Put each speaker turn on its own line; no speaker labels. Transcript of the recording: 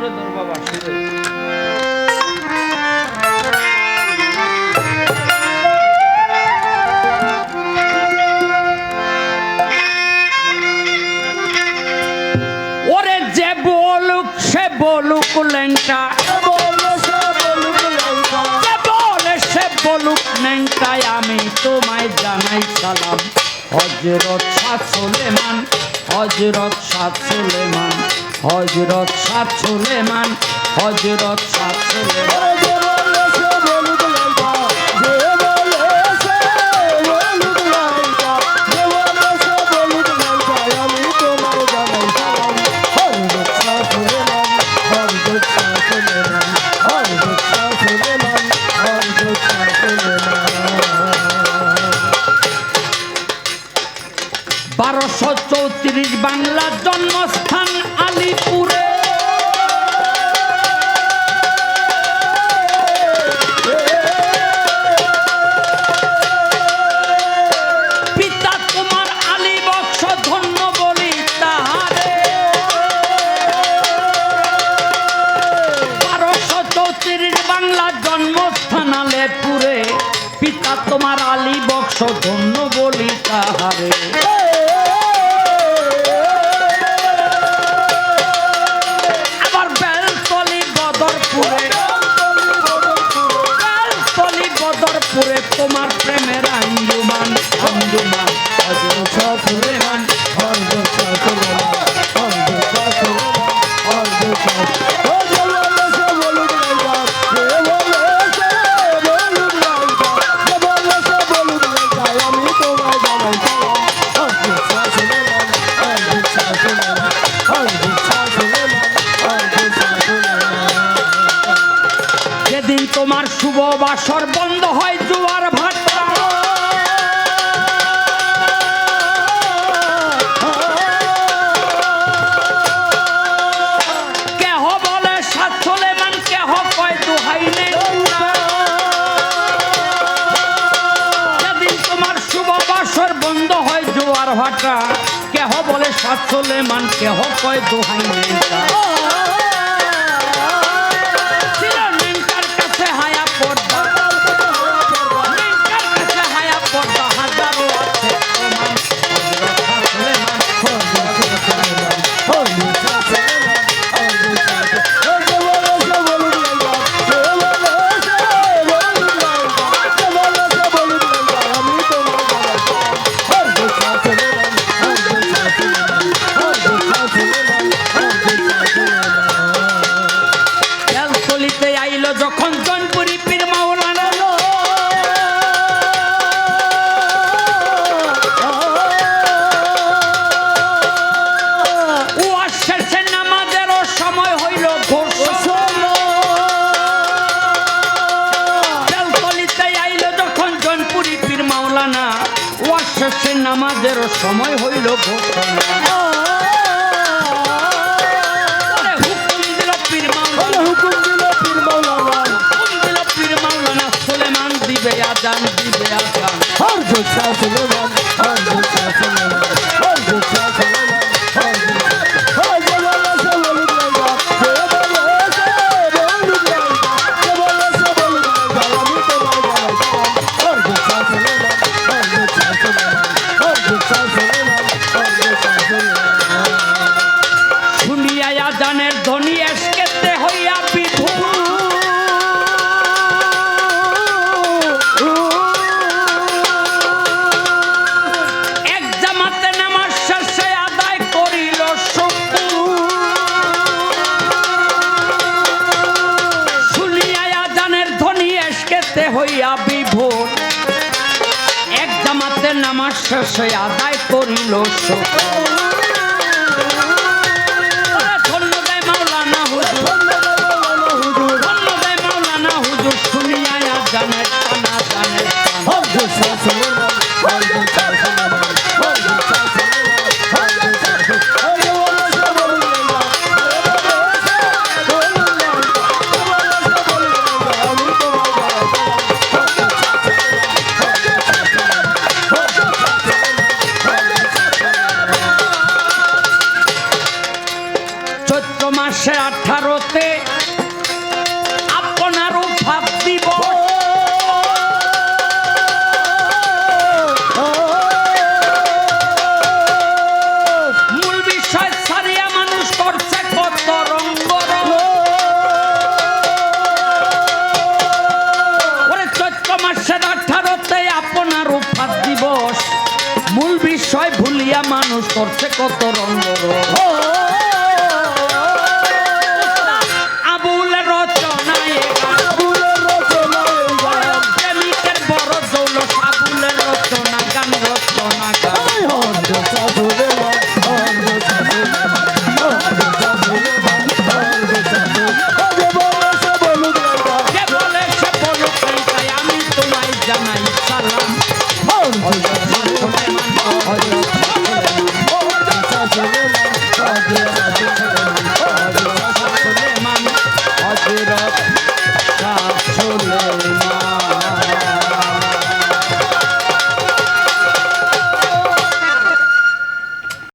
সুরে ধর বাবা সুরে ওরে যে বলুক সে বলুক লেংটা বলুক আমি তোমায় জানাই সালাম। হজরত শাহ সুলেমান হজরত শাহ সুলেমান। হজরত শাহ সুলেমান হজরত শাহ সুলেমান। বারোশো চৌত্রিশ বাংলার জন্মস্থান পিতা তোমার আলী বক্স ধন্য বলি তাহারে। তোমার প্রেমের আঞ্জুমান বাসর বন্ধ হয় জোয়ার ভাটা কেহ বলে সাত মান কেহ কয় দোহাই নেই তোমার শুভ বন্ধ হয় জোয়ার ভাটা কেহ বলে সাত কেহ কয় দোহাই নেই নামাজেরও সময় হইল হুকুম দিল পীর মাওলানা। হুকুম দিল পীর মাওলানা। সুলেমান দিবে আজান দিবে আজান। শুনিয়া হইয়া বিভোর। এক জামাতে নামাজ শেষে আদায় করিল শুকু। দিয়া মানুষ করছে কত রঙ্গ